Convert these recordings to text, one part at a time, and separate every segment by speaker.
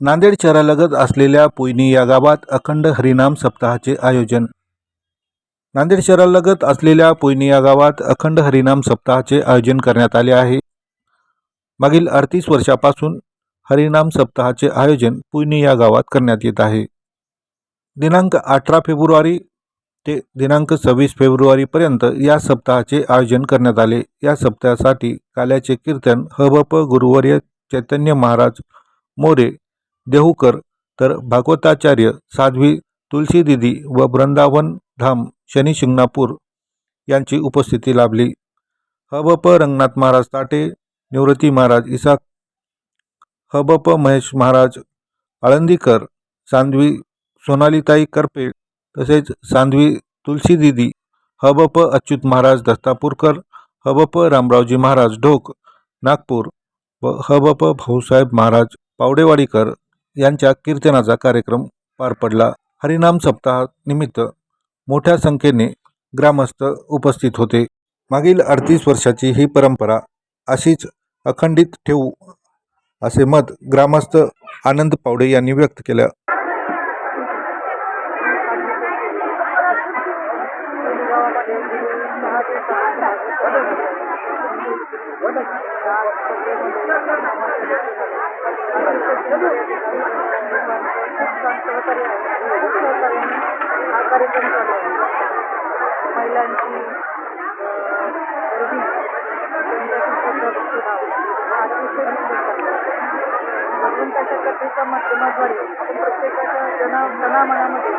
Speaker 1: नांदेड शहरालगत असलेल्या पोयनी या गावात अखंड हरिनाम सप्ताहाचे आयोजन. नांदेड शहरालगत असलेल्या पोयनी या गावात अखंड हरिनाम सप्ताहाचे आयोजन करण्यात आले आहे. मागील अडतीस वर्षापासून हरिनाम सप्ताहाचे आयोजन पुयनी या गावात करण्यात येत आहे. दिनांक अठरा फेब्रुवारी ते दिनांक सव्वीस फेब्रुवारीपर्यंत या सप्ताहाचे आयोजन करण्यात आले. या सप्ताहासाठी काल्याचे कीर्तन हबप गुरुवर्य चैतन्य महाराज मोरे देहूकर तर भागवताचार्य साध्वी तुलसी दिदी व वृंदावन धाम शनी शिंगणापूर यांची उपस्थिती लाभली. हबप रंगनाथ महाराज ताटे निवृत्ती महाराज इसाक हबप महेश महाराज आळंदीकर सांधवी सोनालीताई करपे तसेच सांधवी तुलसीदिदी हबप अच्युत महाराज दस्तापूरकर हबप रामरावजी महाराज ढोक नागपूर व हबप भाऊसाहेब महाराज पावडेवाडीकर यांच्या कीर्तनाचा कार्यक्रम पार पडला. हरिनाम सप्ताहानिमित्त मोठ्या संख्येने ग्रामस्थ उपस्थित होते. मागील अडतीस वर्षाची ही परंपरा अशीच अखंडित ठेवू असे मत ग्रामस्थ आनंद पावडे यांनी व्यक्त केलं.
Speaker 2: हा कार्यक्रम चालू आहे महिलांची भगवंताच्या कथेच्या माध्यमाद्वारे आपण प्रत्येकाच्या जना मनामध्ये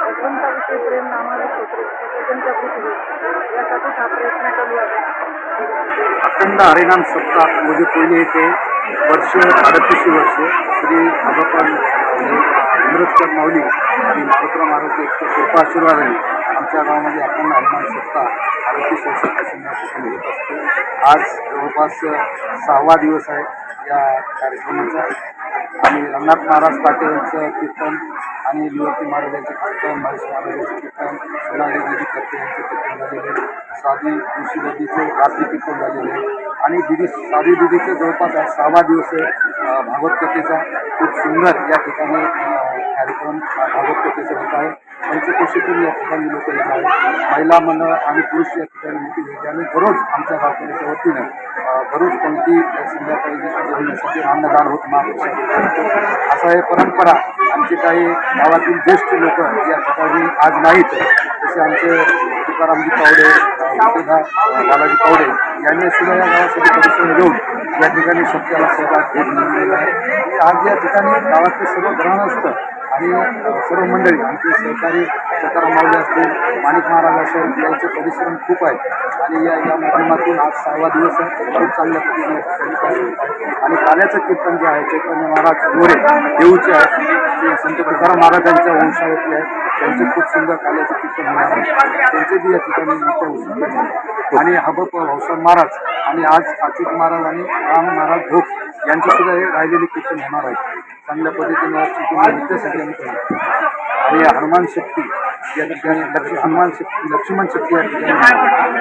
Speaker 2: भगवंताविषयी प्रेम नामाविषयी प्रेम जनजागृती होईल यासाठीच हा प्रयत्न चालू आहे
Speaker 3: अखंड हरिनाम सप्ताह म्हणजे पहिले येते वर्ष अडतीस वर्ष श्री आबापाल अमृतकर माऊली आणि मारुतराव महाराज एक कृपा आशीर्वादाने आमच्या गावामध्ये आपण अभिमान सत्ता अडतीस वर्षापासून या ठिकाणी असतो. आज जवळपास सहावा दिवस आहे या कार्यक्रमाचा. आणि रंगनाथ महाराज पाटील यांचं कीर्तन आणि निवृत्ती महाराज यांचं कीर्तन महेश महाराजांचे कीर्तन सोनाली देवी करते यांचे कीर्तन झालेले साधी स्वादी नदीचे रात्री कीर्तन झालेले आहे आणि दिदी साधी दिदीचे जवळपास सहावा दिवस आहे भागवत कथेचा खूप सुंदर या ठिकाणी कार्यक्रम भागवत कथेचा होत आहे. पंचकोशीतून या ठिकाणी लोक येत आहेत. महिला मंडळ आणि पुरुष या ठिकाणी मोठी येते. आणि दररोज आमच्या गावकऱ्याच्या वतीनं दररोज कोणती संध्याकाळी होण्यासाठी अन्नदान होत महापेक्षा असं आहे परंपरा आमचे काही गावातील ज्येष्ठ लोक या ठिकाणी आज नाहीत. तसे आमचे तुकारामजी पावडे बालाजी पावडे यांनी सुद्धा या गावासाठी परिश्रम घेऊन या ठिकाणी सत्याला सहभाग घेत नेमलेला आहे. आज या ठिकाणी गावातले सर्व ग्रहण असतं सर्व मंडळी आमचे सहकारी सकाराम मावले असतील माणिक महाराज असेल यांचे परिश्रम खूप आहेत. आणि या या माध्यमातून आज सहावा दिवस आहे. खूप चांगल्या पद्धतीने आणि काल्याचं कीर्तन जे आहे चैतन्य महाराज गोरे देऊचे आहेत ते संत तुकाराम महाराजांच्या वंशावरती आहेत त्यांचे खूप सुंदर काल्याचं कीर्तन होणार आहे. त्यांचे बी या ठिकाणी मोठ्या आणि हबप भाऊसाहेब महाराज आणि आज अच्युत महाराज आणि राम महाराज भोग यांचीसुद्धा हे राहिलेले कीर्तन होणार आहे. चांगल्या पद्धतीनं नृत्य कीर्तन नित्यासाठी आणि हनुमान शक्ती या ठिकाणी लक्ष हनुमान शक्ती लक्ष्मण शक्ती या ठिकाणी